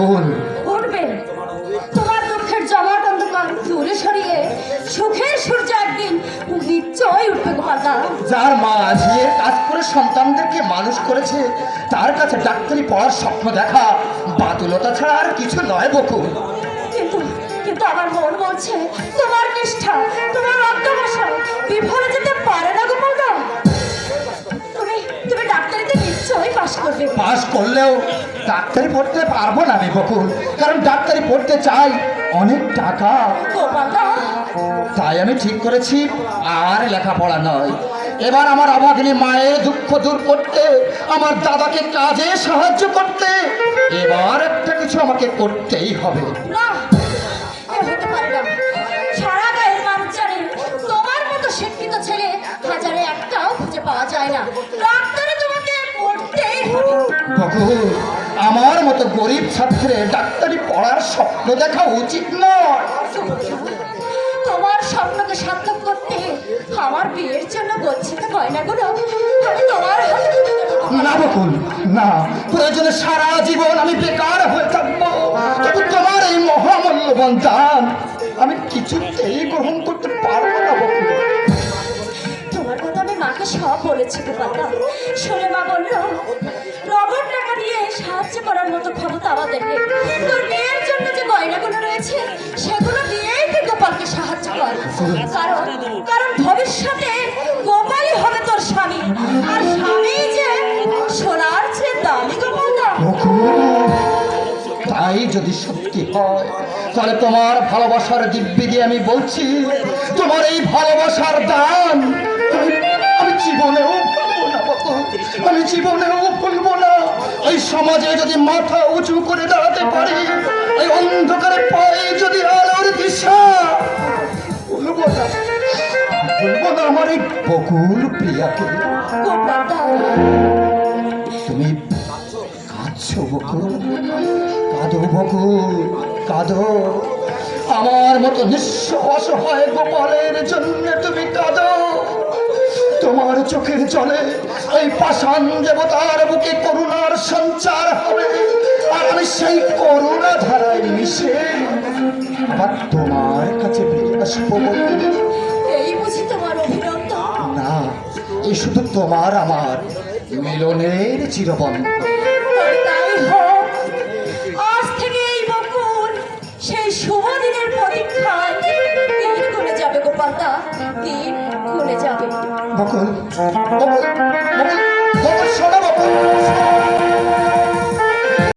বকুল উঠবে তোমার দুঃখের জমাট অন্ধকার দূরে সরিয়ে সুখের সূর্য একদিন নিশ্চয়ই উঠবে গোপালদা যার মা ঝিয়ের কাজ করে সন্তানদেরকে মানুষ করেছে তার কাছে ডাক্তারি পড়ার স্বপ্ন দেখা বাতুলতা ছাড়া আর কিছু নয় বকুল। কিন্তু কিন্তু আমার মন বলছে তোমার নিষ্ঠা তোমার পাশ করবে পাশ করলেও ডাক্তারি পড়তে পারব না আমি বকুল। কারণ ডাক্তারি পড়তে চাই অনেক টাকা। তাই আমি ঠিক করেছি, আর লেখাপড়া নয়। এবার আমার অভাগিনী মায়ের দুঃখ দূর করতে, আমার দাদাকে কাজে সাহায্য করতে, এবার একটা কিছু আমাকে করতেই হবে। তোমার মতো শিক্ষিত ছেলে হাজারে একটাও খুঁজে পাওয়া যায় না। হবে আমার মতো গরিব ছাত্রে ডাক্তারি পড়ার স্বপ্ন দেখা উচিত নয় তোমার স্বপ্নকে সার্থক করতে আমার বিয়ের জন্য গচ্ছিত গয়নাগুলো আমি তোমার। না বকুল না প্রয়োজনে সারা জীবন আমি বেকার হয়ে থাকব কিন্তু তোমার এই মহামূল্যবান দান আমি কিছুতেই গ্রহণ করতে পারব কথা সব বলেছি গোপালদা শুনে মা বলল নগদ টাকা দিয়ে সাহায্য করার মতো ক্ষমতা আমাদের নেই তোর বিয়ের জন্য যে গয়নাগুলো রয়েছে, সেগুলো দিয়েই তুই গোপালকে সাহায্য কর। কারণ কারণ ভবিষ্যতে গোপালই হবে তোর স্বামী। আর স্বামী যে সোনার চেয়ে দামি গোপালদা তাই যদি সত্যি হয়, তাহলে তোমার ভালোবাসার দিব্যি দিয়ে আমি বলছি, তোমার এই ভালোবাসার সমাজে যদি মাথা উঁচু করে দাঁড়াতে পারি এই অন্ধকারে পায়ে যদি আলোর দিশা, ভুলবো না আমার এই বকুল প্রিয়াকে। তুমি কাঁদছো বকুল, কাঁদো বকুল, কাঁদো। আমার মতো নিঃস্ব অসহায় গোপালের জন্য তুমি কাঁদো। তোমার চোখের জলে এই পাষাণ দেবতার বুকে করুণার সঞ্চার হবে। আর আমি সেই করুণা ধারায় মিশে আর তোমার কাছে ফিরে আসব। এই বুঝি তোমার না এ শুধু তোমার আমার মিলনের চিরবন বকুল সেই শুভ দিনের বকুল বকুল বকুল শোনো বকুল।